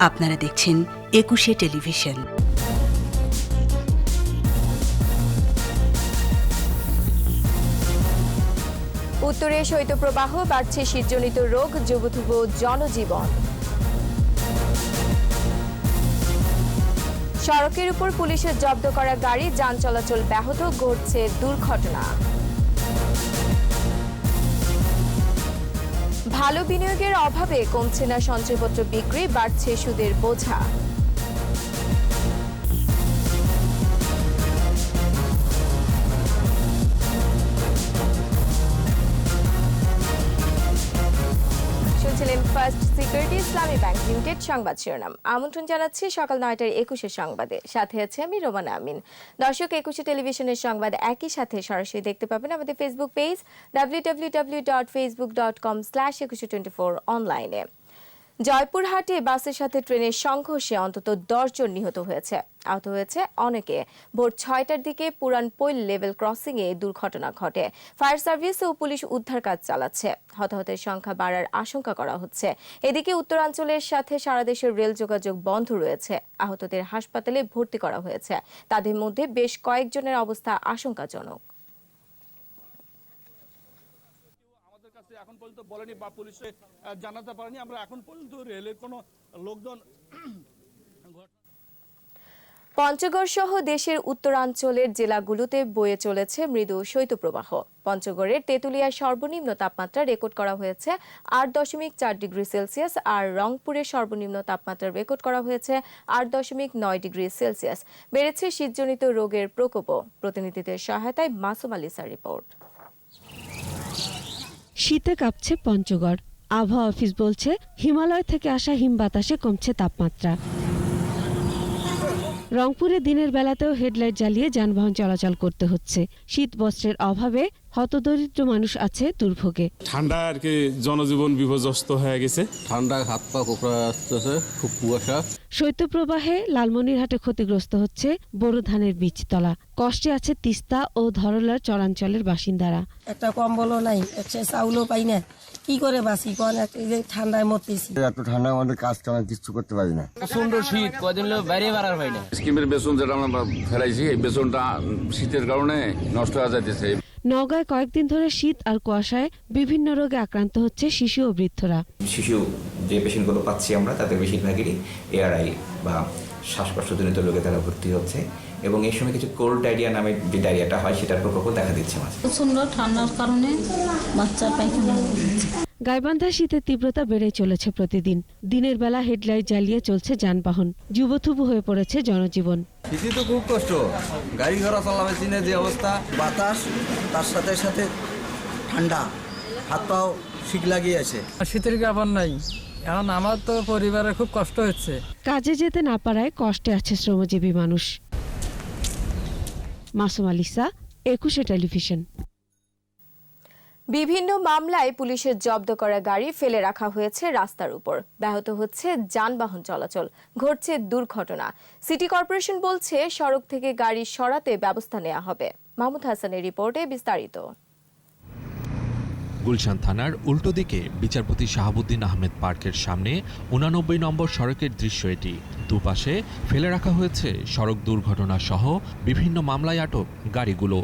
আপনারা দেখছেন একুশে টেলিভিশন। উত্তরে শৈত্যপ্রবাহ, বাড়ছে শীতজনিত রোগ যুবথুব জনজীবন। সড়কের উপর পুলিশের জব্দ করা গাড়ি, যান চলাচল ব্যাহত, ঘটছে দুর্ঘটনা। ভালো বিনিয়োগের অভাবে কমছে না সঞ্চয়পত্র বিক্রি বাড়ছে সুদের বোঝা। ইসলামী ব্যাংক লিমিটেড সংবাদ শিরোনাম। আমন্ত্রণ জানাচ্ছি সকাল নয়টার একুশে সংবাদে। সাথে আছে আমি রোমানা আমিন। দর্শক, একুশে টেলিভিশনের সংবাদ একই সাথে সরাসরি দেখতে পাবেন আমাদের Facebook page W W W dot Facebook dot com slash Ekushey twenty four অনলাইনে জয়পুরহাটে বাসের সাথে ট্রেনের সংঘর্ষে অন্তত দশ জন নিহত হয়েছে। আহত হয়েছে অনেকে। ভোর ছয়টার দিকে পুরান পৈল লেভেল ক্রসিং এ দুর্ঘটনা ঘটে। ফায়ার সার্ভিস ও পুলিশ উদ্ধার কাজ চালাচ্ছে। হতাহতের সংখ্যা বাড়ার আশঙ্কা করা হচ্ছে। এদিকে উত্তরাঞ্চলের সাথে সারা দেশের রেল যোগাযোগ বন্ধ রয়েছে। আহতদের হাসপাতালে ভর্তি করা হয়েছে। তাদের মধ্যে বেশ কয়েকজনের অবস্থা আশঙ্কাজনক আমাদের কাছে এখন পর্যন্ত বলেনি বা পুলিশে জানাতে পারেনি। আমরা এখন পর্যন্ত রেলের কোনো লোকজন পঞ্চগড় সহ দেশের উত্তরাঞ্চলের জেলাগুলোতে বয়ে চলেছে মৃদু শৈত্যপ্রবাহ। পঞ্চগড়ের তেঁতুলিয়ার সর্বনিম্ন তাপমাত্রা রেকর্ড করা হয়েছে আট দশমিক চার ডিগ্রি সেলসিয়াস, আর রংপুরের সর্বনিম্ন তাপমাত্রা রেকর্ড করা হয়েছে আট দশমিক নয় ডিগ্রি সেলসিয়াস। বেড়েছে শীতজনিত রোগের প্রকোপও। প্রতিনিধিদের সহায়তায় মাসুম আলিসার রিপোর্ট। শীতে কাঁপছে পঞ্চগড়। আবহাওয়া অফিস বলছে হিমালয় থেকে আসা হিম বাতাসে কমছে তাপমাত্রা। রংপুরে দিনের বেলাতেও হেডলাইট জ্বালিয়ে যানবাহন চলাচল করতে হচ্ছে। শীত বস্ত্রের অভাবে হতদরিদ্র মানুষ আছে দুর্ভোগে। ঠান্ডা আর কি জনজীবন বিপর্যস্ত হয়ে গেছে। ঠান্ডা হাত পা কোকড়া আসতেছে খুব কুয়াশা। শৈত্যপ্রবাহে লালমনিরহাটে ক্ষতিগ্রস্ত হচ্ছে বোরো ধানের বীজতলা। কষ্টে আছে তিস্তা ও ধরলার চরাঞ্চলের বাসিন্দারা। একটা কম্বলও নাই একটা চাউলও পাই না। কি করে বাঁচি কোন? এই যে ঠান্ডায় মরতেছি। এত ঠান্ডা আমাদের কাজ কাম কিছু করতে পারি না। সুন্দর শীত কদিন হলো বাইরে বাড়ার হয় না। স্কিমের বেতন যেটা আমরা ফেলাইছি এই বেতনটা শীতের কারণে নষ্ট হয়ে যাইতেছে। নওগাঁয় কয়েকদিন ধরে শীত আর কুয়াশায় বিভিন্ন রোগে আক্রান্ত হচ্ছে শিশু ও বৃদ্ধরা। শিশু যে পেশেন্টগুলো পাচ্ছি আমরা তাদের বেশিরভাগেরই এআরআই বা শ্বাসকষ্টজনিত রোগে তারা ভর্তি হচ্ছে। এবং এই সময় কিছু কোল্ড ডায়রিয়া নামে যে ডায়রিয়াটা হয় সেটার প্রকোপও দেখা দিচ্ছে মাঝে। প্রচণ্ড ঠান্ডার কারণে বাচ্চার পায়খানা গাইবান্ধা শীতের তীব্রতা বেড়ে চলেছে প্রতিদিন। দিনের বেলা হেডলাইট জ্বালিয়ে চলছে যানবাহন। যুবথুবু হয়ে পড়েছে জনজীবন। শীতে তো খুব কষ্ট। গাড়ি ঘোড়া চালাবে চিনে যে অবস্থা বাতাস তার সাথে সাথে ঠান্ডা। হাত পাও শীত লাগিয়ে আছে। শীতের কাপড় নাই। এখন আমার তো পরিবারের খুব কষ্ট হচ্ছে। কাজে যেতে না পারায় কষ্টে আছে শ্রমজীবী মানুষ। মাসুম আলিসা, একুশে টেলিভিশন। বিভিন্ন মামলায় পুলিশের জব্দ করা গাড়ি ফেলে রাখা হয়েছে রাস্তার উপর। ব্যাহত হচ্ছে যানবাহন চলাচল। ঘটছে দুর্ঘটনা। সিটি কর্পোরেশন বলছে, সড়ক থেকে গাড়ি সরাতে ব্যবস্থা নেওয়া হবে। মাহমুদ হাসানের রিপোর্টে বিস্তারিত। গুলশান থানার উল্টো দিকে বিচারপতি শাহাবুদ্দিন আহমেদ পার্কের সামনে উনানব্বই নম্বর সড়কের দৃশ্য এটি। দুপাশে ফেলে রাখা হয়েছে সড়ক দুর্ঘটনা সহ বিভিন্ন মামলায় আটক গাড়িগুলো।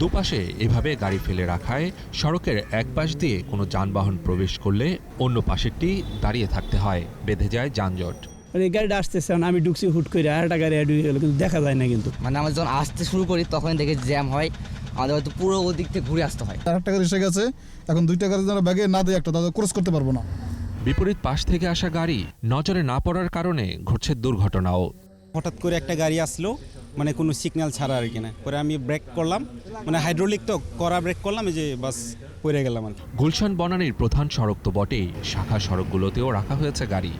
দুপাশে এভাবে গাড়ি ফেলে রাখায় সড়কের এক পাশ দিয়ে কোনো যানবাহন প্রবেশ করলে অন্য পাশেরটি দাঁড়িয়ে থাকতে হয় বেঁধে যায় যানজট। মানে গাড়িটা আসতেছে আমি ঢুকছি হুট করে আর একটা গাড়ি হয়ে গেল কিন্তু দেখা যায় না কিন্তু। মানে আমরা যখন আসতে শুরু করি তখন দেখে জ্যাম হয় আমাদের হয়তো পুরো ওদিক থেকে ঘুরে আসতে হয়। একটা গাড়ি এসে গেছে। এখন দুইটা গাড়ি যারা ব্যাগে না দেয় একটা তাদের ক্রস করতে পারব না। বিপরীত পাশ থেকে আসা গাড়ি নজরে না পড়ার কারণে ঘটছে দুর্ঘটনাও। হঠাৎ করে একটা গাড়ি আসলো মানে কোনো সিগন্যাল ছাড়া আর কি না। পরে আমি ব্রেক করলাম মানে হাইড্রোলিক তো করা ব্রেক করলাম যে বাস পড়ে গেলাম আর। গুলশান বনানীর প্রধান সড়ক তো বটেই শাখা সড়কগুলোতেও রাখা হয়েছে গাড়ি।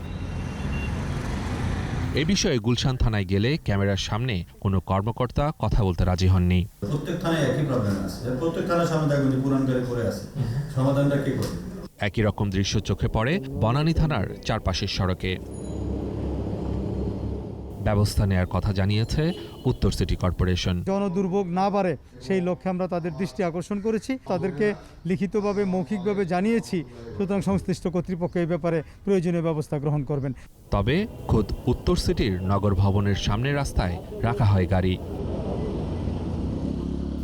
এ বিষয়ে গুলশান থানায় গেলে ক্যামেরার সামনে কোনো কর্মকর্তা কথা বলতে রাজি হননি। প্রত্যেক থানায় একই প্রবলেম আছে। প্রত্যেক থানার সামনে দেখবেন পুরান করে আছে। সমাধানটা কি করবে? একই রকম দৃশ্য চোখে পড়ে বনানী থানার চারপাশের সড়কে। ব্যবস্থা নেয়ার কথা জানিয়েছে উত্তর সিটি কর্পোরেশন। জনদুর্ভোগ না বাড়ে সেই লক্ষ্যে আমরা তাদের দৃষ্টি আকর্ষণ করেছি। তাদেরকে লিখিতভাবে মৌখিকভাবে জানিয়েছি। সুতরাং সংশ্লিষ্ট কর্তৃপক্ষ এই ব্যাপারে প্রয়োজনীয় ব্যবস্থা গ্রহণ করবেন। তবে খোদ উত্তর সিটির নগর ভবনের সামনে রাস্তায় রাখা হয় গাড়ি।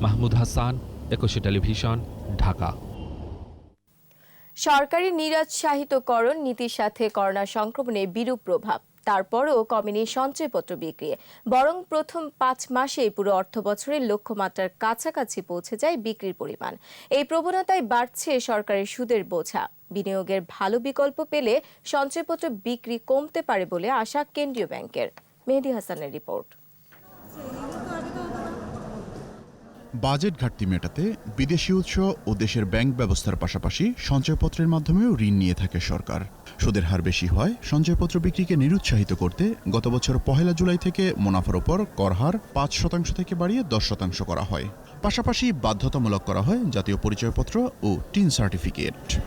মাহমুদ হাসান একুশে টেলিভিশন ঢাকা। সরকারি নিরুৎসাহিতকরণ নীতির সাথে করোনা সংক্রমণের বিরূপ প্রভাব। তারপরও কমেনি সঞ্চয়পত্র বিক্রি বরং প্রথম পাঁচ মাসেই পুরো অর্থ বছরের লক্ষ্যমাত্রার কাছাকাছি পৌঁছে যায় বিক্রির পরিমাণ। এই প্রবণতায় বাড়ছে সরকারের সুদের বোঝা। বিনিয়োগের ভালো বিকল্প পেলে সঞ্চয়পত্র বিক্রি কমতে পারে বলে আশা কেন্দ্রীয় ব্যাংকের। মেহেদি হাসানের রিপোর্ট। বাজেট ঘাটতি মেটাতে বিদেশি উৎস ও দেশের ব্যাংক ব্যবস্থার পাশাপাশি সঞ্চয়পত্রের মাধ্যমেও ঋণ নিয়ে থাকে সরকার। সুদের হার বেশি হয় সঞ্চয়পত্র বিক্রিকে নিরুৎসাহিত করতে গত বছর পহেলা জুলাই থেকে মুনাফার ওপর কর হার পাঁচ শতাংশ থেকে বাড়িয়ে দশ শতাংশ করা হয়। পাশাপাশি বাধ্যতামূলক করা হয় জাতীয় পরিচয়পত্র ও টিন সার্টিফিকেট।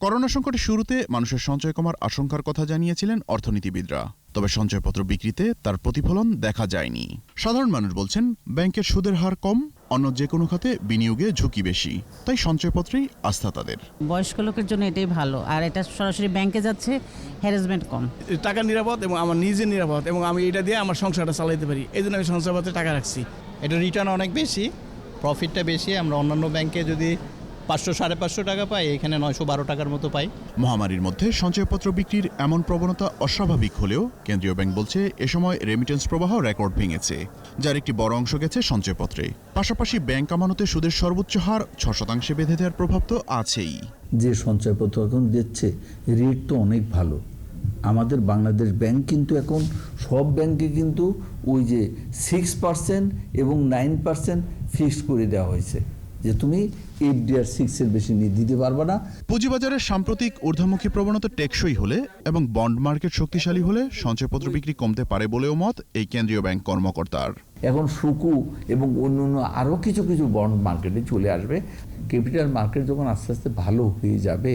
করোনা সংকটের শুরুতে মানুষের সঞ্চয় কমার আশঙ্কার কথা জানিয়েছিলেন অর্থনীতিবিদরা। তবে সঞ্চয়পত্র বিক্রিতে তার প্রতিফলন দেখা যায়নি। সাধারণ মানুষ বলছেন ব্যাংকের সুদের হার কম অন্য যে কোনো খাতে বিনিয়োগে ঝুঁকি বেশি। তাই সঞ্চয়পত্রেই আস্থা তাদের। বয়স্ক লোকের জন্য এটাই ভালো। আর এটা সরাসরি ব্যাংকে যাচ্ছে হ্যারাসমেন্ট কম। টাকা নিরাপদ এবং আমার নিজের নিরাপদ এবং আমি এটা দিয়ে আমার সংসারটা চালাইতে পারি। এই জন্য আমি সঞ্চয়পত্রে টাকা রাখছি। এটা রিটার্ন অনেক বেশি প্রফিটটা বেশি। আমরা অন্যান্য ব্যাংকে যদি পাঁচশো সাড়ে পাঁচশো টাকা পাই এখানে নয়শো বারো টাকার মতো পাই মহামারীর মধ্যে সঞ্চয়পত্র বিক্রির এমন প্রবণতা অস্বাভাবিক হলেও কেন্দ্রীয় ব্যাংক বলছে এ সময় রেমিটেন্স প্রবাহ রেকর্ড ভেঙেছে যার একটি বড় অংশ গেছে সঞ্চয়পত্রে। পাশাপাশি ব্যাংক আমানতে সুদের সর্বোচ্চ হার ছ শতাংশে বেঁধে দেওয়ার প্রভাব তো আছেই। যে সঞ্চয়পত্র এখন দিচ্ছে রেট তো অনেক ভালো। আমাদের বাংলাদেশ ব্যাংক কিন্তু এখন সব ব্যাংকে কিন্তু ওই যে সিক্স পার্সেন্ট এবং নাইন পার্সেন্ট ফিক্সড করে দেওয়া হয়েছে। যে তুমি এইট ডিআর সিক্সের বেশি নিয়ে দিতে পারবে না। পুঁজিবাজারের সাম্প্রতিক ঊর্ধ্বমুখী প্রবণতা টেকসই হলে এবং বন্ড মার্কেট শক্তিশালী হলে সঞ্চয়পত্র বিক্রি কমতে পারে বলেও মত এই কেন্দ্রীয় ব্যাংক কর্মকর্তার। এখন সুকু এবং অন্য অন্য আরও কিছু কিছু বন্ড মার্কেটে চলে আসবে। ক্যাপিটাল মার্কেট যখন আস্তে আস্তে ভালো হয়ে যাবে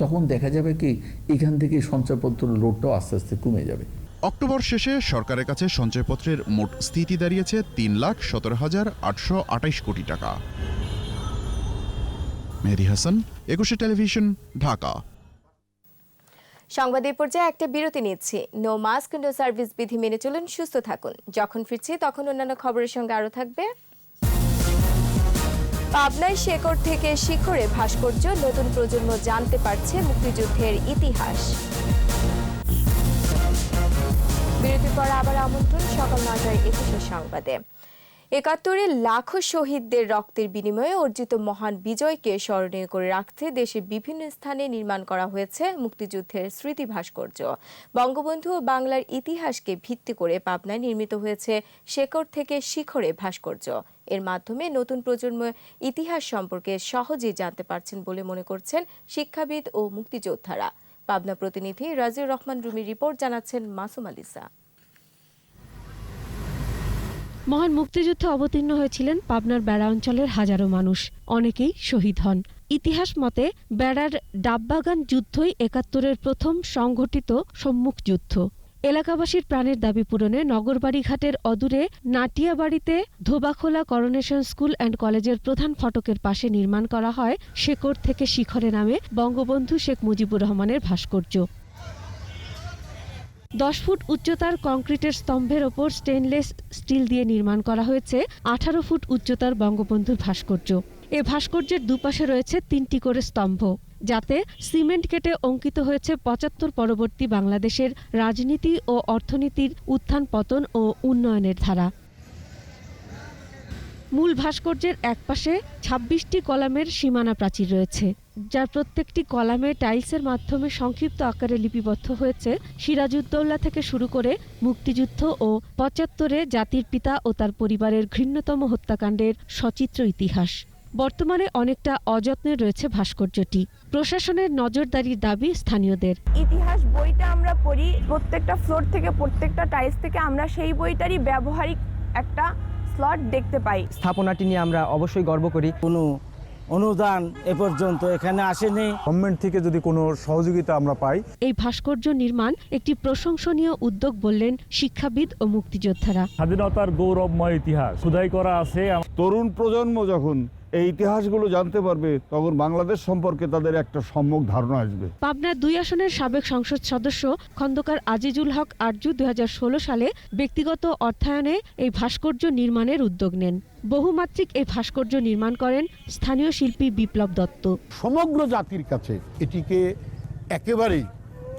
তখন দেখা যাবে কি এখান থেকে সঞ্চয়পত্র লোডটাও আস্তে আস্তে কমে যাবে। অক্টোবর শেষে সরকারের কাছে সঞ্চয়পত্রের মোট স্থিতি দাঁড়িয়েছে তিন লাখ সতেরো হাজার আটশো আটাইশ কোটি টাকা। মেহেদি হাসান, একুশে টেলিভিশন, ঢাকা। সংবাদ এই পর্যায়ে একটা বিরতি নিচ্ছি। নো মাস্ক নো সার্ভিস বিধি মেনে চলুন, সুস্থ থাকুন। যখন ফিরছি, তখন অন্যান্য খবরের সঙ্গে আরও থাকবে। পাবনায় শেকড় থেকে শিখরে ভাস্কর্য নতুন প্রজন্ম জানতে পারছে মুক্তিযুদ্ধের ইতিহাস। বিরতির পর আবার আমন্ত্রণ সকাল নয়টায় একুশে সংবাদে। একাত্তরে লাখো শহীদদের রক্তের বিনিময়ে অর্জিত মহান বিজয়কে স্মরণীয় করে রাখতে দেশের বিভিন্ন স্থানে নির্মাণ করা হয়েছে মুক্তিযুদ্ধের স্মৃতি ভাস্কর্য। বঙ্গবন্ধু ও বাংলার ইতিহাসকে ভিত্তি করে পাবনায় নির্মিত হয়েছে শেকড় থেকে শিখরে ভাস্কর্য। এর মাধ্যমে নতুন প্রজন্ম ইতিহাস সম্পর্কে সহজেই জানতে পারছেন বলে মনে করছেন শিক্ষাবিদ ও মুক্তিযোদ্ধারা। পাবনা প্রতিনিধি রাজিউর রহমান রুমি রিপোর্ট জানাচ্ছেন মাসুম আলিসা। মহান মুক্তিযুদ্ধে অবতীর্ণ হয়েছিলেন পাবনার বেড়া অঞ্চলের হাজারো মানুষ। অনেকেই শহীদ হন। ইতিহাস মতে, বেড়ার ডাববাগান যুদ্ধই একাত্তরের প্রথম সংঘটিত সম্মুখ যুদ্ধ। এলাকাবাসীর প্রাণের দাবি পূরণে নগরবাড়ি ঘাটের অদূরে নাটিয়াবাড়িতে ধোবাখোলা করোনেশন স্কুল অ্যান্ড কলেজের প্রধান ফটকের পাশে নির্মাণ করা হয় শেকড় থেকে শিখরে নামে বঙ্গবন্ধু শেখ মুজিবুর রহমানের ভাস্কর্য। দশ ফুট উচ্চতার কংক্রিটের স্তম্ভের ওপর স্টেনলেস স্টিল দিয়ে নির্মাণ করা হয়েছে আঠারো ফুট উচ্চতার বঙ্গবন্ধুর ভাস্কর্য। এ ভাস্কর্যের দুপাশে রয়েছে তিনটি করে স্তম্ভ, যাতে সিমেন্ট কেটে অঙ্কিত হয়েছে পঁচাত্তর পরবর্তী বাংলাদেশের রাজনীতি ও অর্থনীতির উত্থান পতন ও উন্নয়নের ধারা। মূল ভাস্কর্যের একপাশে ছাব্বিশটি কলামের সীমানা প্রাচীর রয়েছে, যার প্রত্যেকটি কলামে টাইলসের মাধ্যমে সংক্ষিপ্ত আকারে লিপিবদ্ধ হয়েছে সিরাজউদ্দৌলা থেকে শুরু করে মুক্তিযুদ্ধ ও পঁচাত্তরে জাতির পিতা ও তার পরিবারের ঘৃণ্যতম হত্যাকাণ্ডের সচিত্র ইতিহাস। বর্তমানে অনেকটা অযত্নে রয়েছে ভাস্কর্যটি। প্রশাসনের নজরদারির দাবি স্থানীয়দের। ইতিহাস বইটা আমরা পড়ি, প্রত্যেকটা ফ্লোর থেকে প্রত্যেকটা টাইলস থেকে আমরা সেই বইটারই ব্যবহারিক একটা স্লট দেখতে পাই। স্থাপনাটি নিয়ে আমরা অবশ্যই গর্ব করি। কোনো অনুদান এ পর্যন্ত এখানে আসেনি। গভর্নমেন্ট থেকে যদি কোনো সহযোগিতা আমরা পাই। এই ভাস্কর্য নির্মাণ একটি প্রশংসনীয় উদ্যোগ বললেন শিক্ষাবিদ ও মুক্তিযোদ্ধারা। স্বাধীনতার গৌরবময় ইতিহাস। খুদাই করা আছে তরুণ প্রজন্ম যখন এই ইতিহাসগুলো জানতে পারবে তখন বাংলাদেশ সম্পর্কে তাদের একটা সম্যক ধারণা আসবে। পাবনার দুই আসনের সাবেক সংসদ সদস্য খন্দকার আজিজুল হক আরজু দু হাজার ষোলো সালে ব্যক্তিগত অর্থায়নে এই ভাস্কর্য নির্মাণের উদ্যোগ নেন। বহুমাত্রিক এই ভাস্কর্য নির্মাণ করেন স্থানীয় শিল্পী বিপ্লব দত্ত। সমগ্র জাতির কাছে এটিকে একেবারেই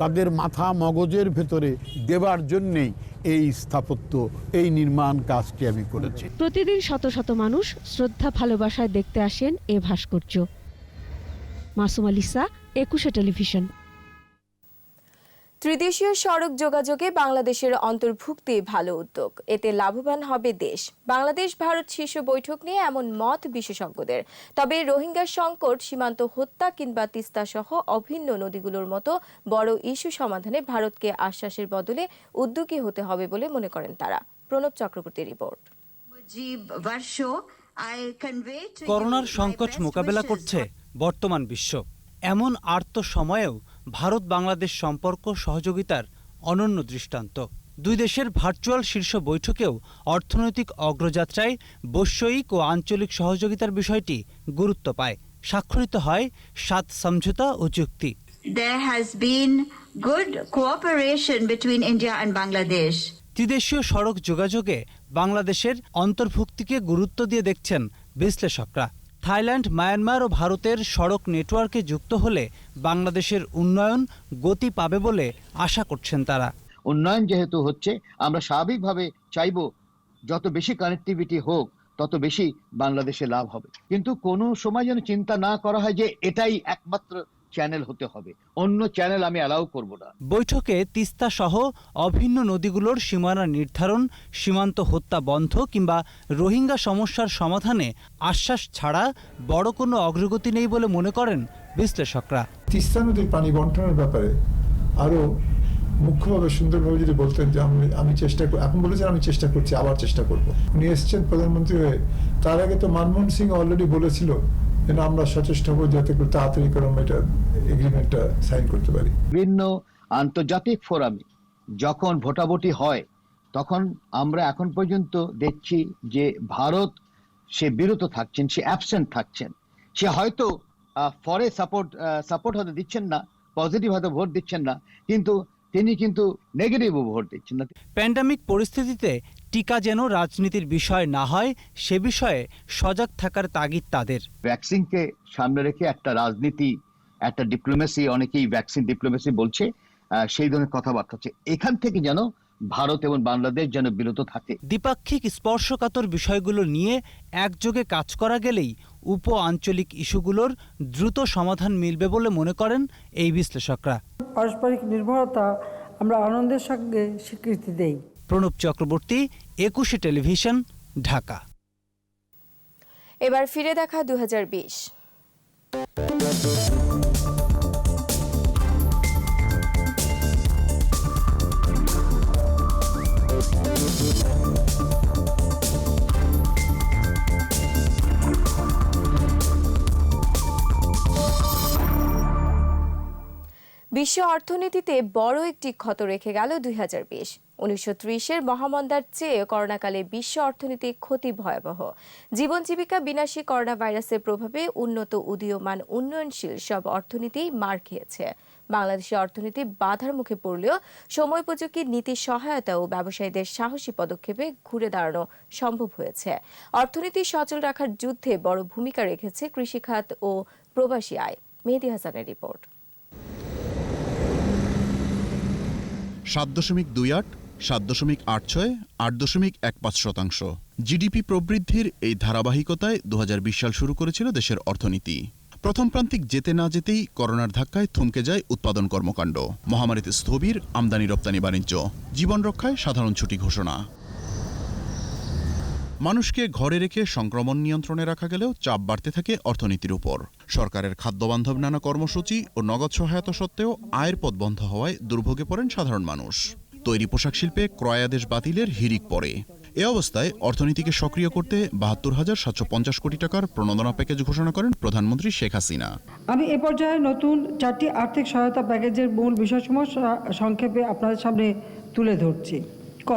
তাদের মাথা মগজের ভেতরে দেবার জন্যেই এই স্থাপত্য, এই নির্মাণ কাজটি আমি করেছি। প্রতিদিন শত শত মানুষ শ্রদ্ধা, ভালোবাসায় দেখতে আসেন এ ভাস্কর্য। মাসুম আলিসা একুশে টেলিভিশন। ত্রিদেশীয় সড়ক যোগাযোগে বাংলাদেশের অন্তর্ভুক্তি ভালো উদ্যোগ। এতে লাভবান হবে দেশ। বাংলাদেশ ভারত শীর্ষ বৈঠক নিয়ে এমন মত বিশেষজ্ঞদের। তবে রোহিঙ্গা সংকট, সীমান্ত হত্যা কিংবা তিস্তা সহ অভিন্ন নদীগুলোর মতো বড় ইস্যু সমাধানে ভারতকে আশ্বাসের বদলে উদ্যোগী হতে হবে বলে মনে করেন তারা। প্রণব চক্রবর্তীর রিপোর্ট। করোনার সংকট মোকাবেলা করছে বর্তমান বিশ্ব। এমন আর্ত সময়েও ভারত বাংলাদেশ সম্পর্ক সহযোগিতার অনন্য দৃষ্টান্ত। দুই দেশের ভার্চুয়াল শীর্ষ বৈঠকেও অর্থনৈতিক অগ্রযাত্রায় বৈষয়িক ও আঞ্চলিক সহযোগিতার বিষয়টি গুরুত্ব পায়। স্বাক্ষরিত হয় সাত সমঝোতা ও চুক্তি। There has been good cooperation between India and Bangladesh. ত্রিদেশীয় সড়ক যোগাযোগে বাংলাদেশের অন্তর্ভুক্তিকে গুরুত্ব দিয়ে দেখছেন বিশ্লেষকরা। থাইল্যান্ড, মায়ানমার ও ভারতের সড়ক নেটওয়ার্কে যুক্ত হলে বাংলাদেশের উন্নয়ন গতি পাবে বলে আশা করছেন তারা। উন্নয়ন যেহেতু হচ্ছে, আমরা স্বাভাবিকভাবে চাইব যত বেশি কানেক্টিভিটি হোক, তত বেশি বাংলাদেশে লাভ হবে। কিন্তু কোনো সময় যেন চিন্তা না করা হয় যে এটাই একমাত্র চ্যানেল হতে হবে। অন্য চ্যানেল আমি অ্যালাউ করব না। বৈঠকে তিস্তা সহ অভিন্ন নদীগুলোর সীমানা নির্ধারণ সীমান্ত হত্যা বন্ধ কিংবা রোহিঙ্গা সমস্যার সমাধানে আশ্বাস ছাড়া বড় কোনো অগ্রগতি নেই বলে মনে করেন বিশ্লেষকরা। তিস্তা নদীর পানি বন্টনের ব্যাপারে আরও মুখ্যভাবে সুন্দরভাবে যদি বলতেন যে আমি আমি চেষ্টা কর- এখন বলেছেন আমি চেষ্টা করছি আবার চেষ্টা করব। উনি এসছেন প্রধানমন্ত্রী হয়ে। তার আগে তো মনমোহন সিং অলরেডি বলেছিল যে না, আমরা সচেষ্ট হব যাতে করে তাড়াতাড়ি করে আমরা এটা এগ্রিমেন্টটা সাইন করতে পারি। বিভিন্ন আন্তর্জাতিক ফোরামে যখন ভোটাভুটি হয় তখন আমরা এখন পর্যন্ত দেখছি যে ভারত সে বিরত থাকছেন সে অ্যাবসেন্ট থাকছেন। সে হয়তো ফরে সাপোর্ট সাপোর্ট হয়তো দিচ্ছেন না পজিটিভ হয়তো ভোট দিচ্ছেন না কিন্তু তিনি কিন্তু নেগেটিভ ভোট দিচ্ছেন না প্যান্ডামিক পরিস্থিতিতে টিকা যেন রাজনীতির বিষয় না হয় সে বিষয়ে সজাগ থাকার তাগিদ তাদের। ভ্যাকসিনকে সামনে রেখে একটা রাজনীতি একটা ডিপ্লোমেসি অনেকেই ভ্যাকসিন ডিপ্লোমেসি বলছে সেই ধরনের কথাবার্তা হচ্ছে। এখান থেকে যেন ভারত এবং বাংলাদেশ যেন বিরত থাকে। দ্বিপাক্ষিক স্পর্শকাতর বিষয়গুলো নিয়ে একযোগে কাজ করা গেলেই উপ আঞ্চলিক ইস্যুগুলোর দ্রুত সমাধান মিলবে বলে মনে করেন এই বিশ্লেষকরা। পারস্পরিক নির্ভরতা আমরা আনন্দের সঙ্গে স্বীকৃতি দেই। প্রণব চক্রবর্তী একুশে টেলিভিশন ঢাকা। এবার ফিরে দেখা দু বিশ্ব অর্থনীতিতে বড় একটি ক্ষত রেখে গেল দুই হাজার বিশ। উনিশশো ত্রিশের মহামন্দার চেয়ে করোনাকালে বিশ্ব অর্থনীতি ক্ষতি ভয়াবহ। জীবন জীবিকা বিনাশী করোনা ভাইরাসের প্রভাবে উন্নত উদীয়মান উন্নয়নশীল সব অর্থনীতি মার খেয়েছে। বাংলাদেশের অর্থনীতি বাধার মুখে পড়লেও সময়োপযোগী নীতি সহায়তা ও ব্যবসায়ীদের সাহসী পদক্ষেপে ঘুরে দাঁড়ানো সম্ভব হয়েছে। অর্থনীতি সচল রাখার যুদ্ধে বড় ভূমিকা রেখেছে কৃষিখাত ও প্রবাসী আয়। মেহেদি হাসানের রিপোর্ট। সাত দশমিক দুই আট, সাত দশমিক আট ছয়, আট দশমিক এক পাঁচ শতাংশ। জিডিপি প্রবৃদ্ধির এই ধারাবাহিকতায় দু হাজার বিশ সাল শুরু করেছিল দেশের অর্থনীতি। প্রথম প্রান্তিক যেতে না যেতেই করোনার ধাক্কায় থমকে যায় উৎপাদন কর্মকাণ্ড। মহামারীতে স্থবির, আমদানি রপ্তানি বাণিজ্য। জীবন রক্ষায় সাধারণ ছুটি ঘোষণা। মানুষকে ঘরে রেখে সংক্রমণ নিয়ন্ত্রণে রাখা গেলেও চাপ বাড়তে থাকে অর্থনীতির উপর। সরকারের খাদ্যবান্ধব নানা কর্মসূচি ও নগদ সহায়তা সত্ত্বেও আয়ের পথ বন্ধ হওয়ায় দুর্ভোগে পড়েন সাধারণ মানুষ। তৈরি পোশাক শিল্পে ক্রয়াদেশ বাতিলের হিরিক পড়ে। এ অবস্থায় অর্থনীতিকে সক্রিয় করতে বাহাত্তর হাজার সাতশো পঞ্চাশ কোটি টাকার প্রণোদনা প্যাকেজ ঘোষণা করেন প্রধানমন্ত্রী শেখ হাসিনা। আমি এ পর্যায়ে নতুন চারটি আর্থিক সহায়তা প্যাকেজের মূল বিষয়সমূহ সংক্ষেপে আপনাদের সামনে তুলে ধরছি। ক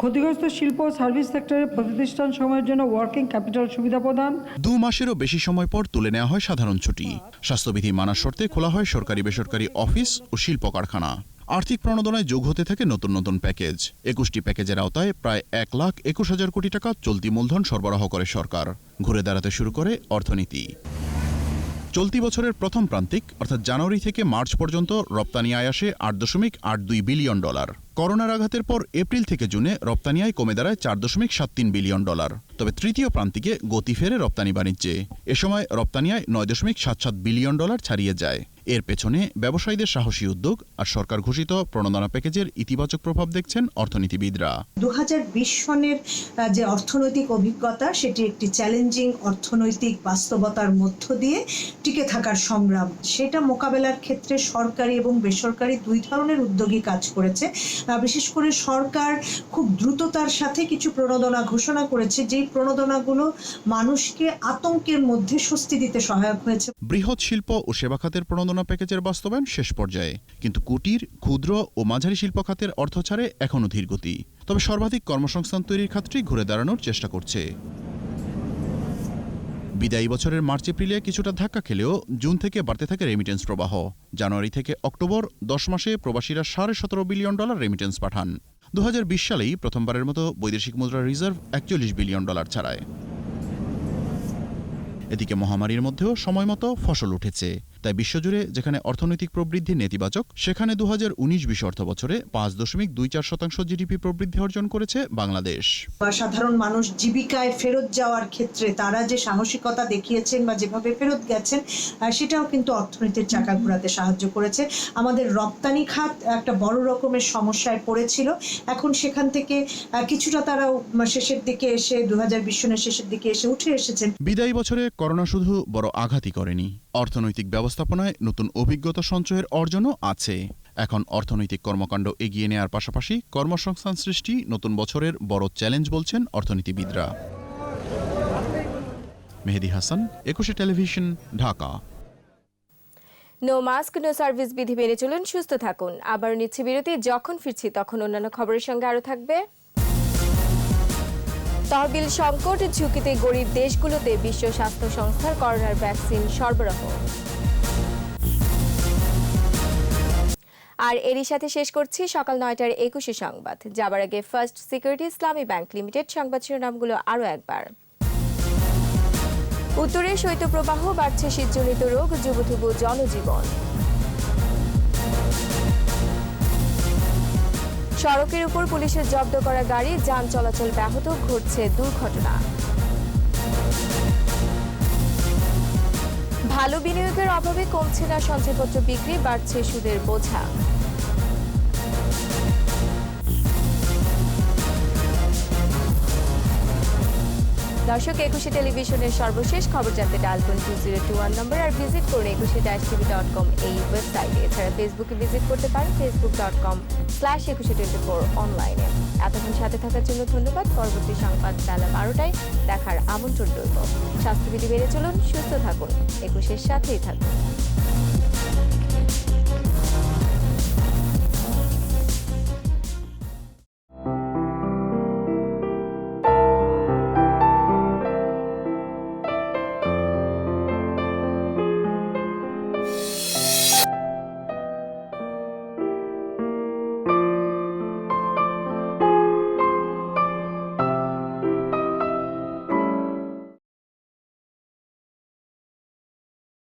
ক্ষতিগ্রস্ত শিল্প সার্ভিস সেক্টরের প্রতিষ্ঠান সময়ের জন্য ওয়ার্কিং ক্যাপিটাল সুবিধা প্রদান। দু মাসেরও বেশি সময় পর তুলে নেওয়া হয় সাধারণ ছুটি। স্বাস্থ্যবিধি মানার শর্তে খোলা হয় সরকারি বেসরকারি অফিস ও শিল্প কারখানা। আর্থিক প্রণোদনায় যোগ হতে থাকে নতুন নতুন প্যাকেজ। একুশটি প্যাকেজের আওতায় প্রায় এক লাখ একুশ হাজার কোটি টাকা চলতি মূলধন সরবরাহ করে সরকার। ঘুরে দাঁড়াতে শুরু করে অর্থনীতি। চলতি বছরের প্রথম প্রান্তিক, অর্থাৎ জানুয়ারি থেকে মার্চ পর্যন্ত রপ্তানি আয় আসে আট দশমিক আট দুই বিলিয়ন ডলার। করোনার আঘাতের পর এপ্রিল থেকে জুনে রপ্তানি আয় কমে দাঁড়ায় চার দশমিক সাত তিন বিলিয়ন ডলার। তবে তৃতীয় প্রান্তিকে গতি ফেরে রপ্তানি বাণিজ্যে। এ সময় রপ্তানি আয় নয় দশমিক সাত সাত বিলিয়ন ডলার ছাড়িয়ে যায়। এর পেছনে ব্যবসায়ীদের সাহসী উদ্যোগ আর সরকার ঘোষিত প্রণোদনা প্যাকেজের ইতিবাচক প্রভাব দেখছেন অর্থনীতিবিদরা। দু হাজার বিশ সনের যে অর্থনৈতিক অভিজ্ঞতা, সেটি একটি চ্যালেঞ্জিং অর্থনৈতিক বাস্তবতার মধ্য দিয়ে টিকে থাকার সংগ্রাম। সেটা মোকাবেলার ক্ষেত্রে সরকারি এবং বেসরকারি দুই ধরনের উদ্যোগই কাজ করেছে। বিশেষ করে সরকার খুব দ্রুততার সাথে কিছু প্রণোদনা ঘোষণা করেছে, যেই প্রণোদনাগুলো মানুষকে আতঙ্কের মধ্যে স্বস্তি দিতে সহায়ক হয়েছে। বৃহৎ শিল্প ও সেবা খাতের প্রণোদনা প্যাকেজের বাস্তবায়ন শেষ পর্যায়ে। কিন্তু কুটির, ক্ষুদ্র ও মাঝারি শিল্প খাতের অর্থ ছাড়ে এখনও ধীরগতি। তবে সর্বাধিক কর্মসংস্থান তৈরির খাতটি ঘুরে দাঁড়ানোর চেষ্টা করছে। বিদায়ী বছরের মার্চ এপ্রিলে কিছুটা ধাক্কা খেলেও জুন থেকে বাড়তে থাকে রেমিটেন্স প্রবাহ। জানুয়ারি থেকে অক্টোবর, দশ মাসে প্রবাসীরা সাড়ে সতেরো বিলিয়ন ডলার রেমিটেন্স পাঠান। দু বিশ সালেই প্রথমবারের মতো বৈদেশিক মুদ্রা রিজার্ভ একচল্লিশ বিলিয়ন ডলার ছাড়ায়। এদিকে মহামারীর মধ্যেও সময়মতো ফসল উঠেছে। তাই বিশ্বজুড়ে যেখানে অর্থনৈতিক প্রবৃদ্ধি নেতিবাচক সেখানে দু হাজার উনিশ বিশ অর্থ বছরে পাঁচ দশমিক দুই চার শতাংশ জিডিপি প্রবৃদ্ধি অর্জন করেছে বাংলাদেশ। সাধারণ মানুষ জীবিকায় ফেরত যাওয়ার ক্ষেত্রে তারা যে সাহসিকতা দেখিয়েছেন বা যেভাবে ফেরত গেছেন সেটাও কিন্তু অর্থনীতির চাকা ঘোরাতে সাহায্য করেছে। আমাদের রপ্তানি খাত একটা বড় রকমের সমস্যায় পড়েছিল। এখন সেখান থেকে কিছুটা তারা শেষের দিকে এসে দু হাজার বিশ সনের শেষের দিকে এসে উঠে এসেছেন। বিদায়ী বছরে করোনা শুধু বড় আঘাতই করেনি। অর্থনৈতিক ব্যবস্থাপনায় নতুন অভিজ্ঞতা সঞ্চয়ের অর্জনও আছে। এখন অর্থনৈতিক কর্মকাণ্ড এগিয়ে নেওয়ার পাশাপাশি কর্মসংস্থান সৃষ্টি নতুন বছরের বড় চ্যালেঞ্জ বলছেন অর্থনীতিবিদরা। Mehedi Hasan, Ekushey television, Dhaka. No mask no service বিধি মেনে চলুন, সুস্থ থাকুন। আবার নিচ্ছে বিরতি, যখন ফিরছি তখন অন্যান্য খবরের সঙ্গে আরও থাকবে। তহবিল সংকট, ঝুঁকিতে গরিব দেশগুলোতে বিশ্ব স্বাস্থ্য সংস্থার করোনার ভ্যাকসিন সরবরাহ। আর এরই সাথে শেষ করছি সকাল নয়টার একুশে সংবাদ। যাবার আগে first security Islami bank limited সংবাদ শিরোনামগুলো আরও একবার। উত্তরে শৈত্যপ্রবাহ, বাড়ছে শীতজনিত রোগ, যুবথুবু জনজীবন। সড়কের উপর পুলিশের জব্দ করা গাড়ি, যান চলাচল ব্যাহত, ঘটছে দুর্ঘটনা। ভালো বিনিয়োগের অভাবে কমছে না সঞ্চয়পত্র বিক্রি বাড়ছে সুদের বোঝা। দর্শক, একুশে টেলিভিশনের সর্বশেষ খবর জানতে ডায়াল করুন two zero two one number আর ভিজিট করুন Ekushey dash TV dot com এই ওয়েবসাইটে এছাড়া ফেসবুকে ভিজিট করতে পারেন Facebook dot com slash Ekushey twenty four অনলাইনে এতক্ষণ সাথে থাকার জন্য ধন্যবাদ। পরবর্তী সংবাদ বেলা বারোটায় দেখার আমন্ত্রণ রইল। স্বাস্থ্যবিধি মেনে চলুন, সুস্থ থাকুন, একুশের সাথেই থাকুন।